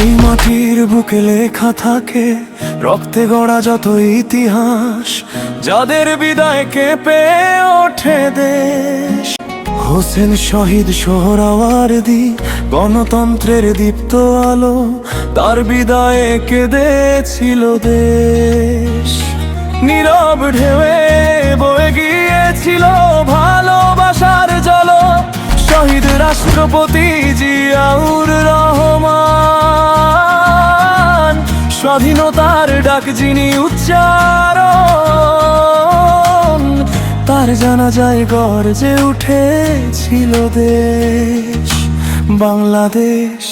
এই মাটির বুকে লেখা থাকে, রক্তে গড়া যত ইতিহাস, যাদের বিদায় কেঁপে ওঠে দেশ। হোসেন শহীদ সোহরাওয়ার্দি, গণতন্ত্রের দীপ্ত আলো, তার বিদায়ে কেঁদেছিল দেশ। নীরব ঢেউয়ে বয়ে গিয়েছিল ভালোবাসার জল, শহীদ রাষ্ট্রপতি জিয়াউর স্বাধীনতার ডাক যিনি উচ্চারণ, তার জানা যায় গর্জে উঠেছিল দেশ। বাংলাদেশ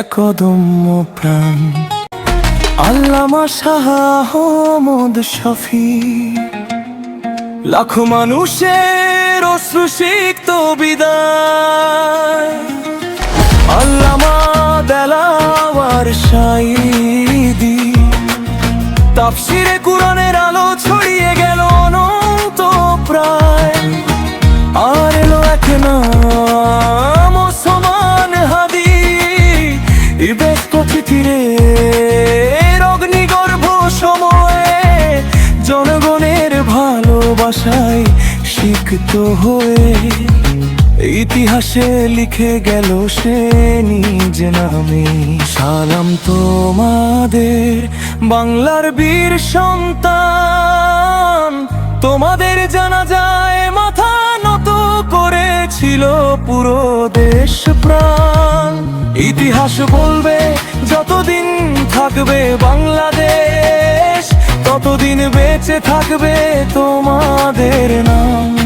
এক অদম্য প্রাণ। আল্লামা শাহ আহমদ শফি, লাখো মানুষের অশ্রুসিক্ত বিদায়। আল্লামা দেলাওয়ার সাইদি তাফসিরে কুরআনের আলো ছড়িয়ে গেল অনন্ত প্রায়। আর এলো এক নাম, ওসমান হাদি। ব্যস্ত পৃথিবীরে অগ্নিগর্ভ সময়ে জনগণের ভালোবাসায় সিক্ত হয়ে ইতিহাসে লিখে গেল সে নিজ নামে। সালাম তোমাদের, বাংলার বীর সন্তান। তোমাদের জানা যায়, মাথা নত করেছিল পুরো দেশ প্রাণ। ইতিহাস বলবে, যতদিন থাকবে বাংলাদেশ, ততদিন বেঁচে থাকবে তোমাদের নাম।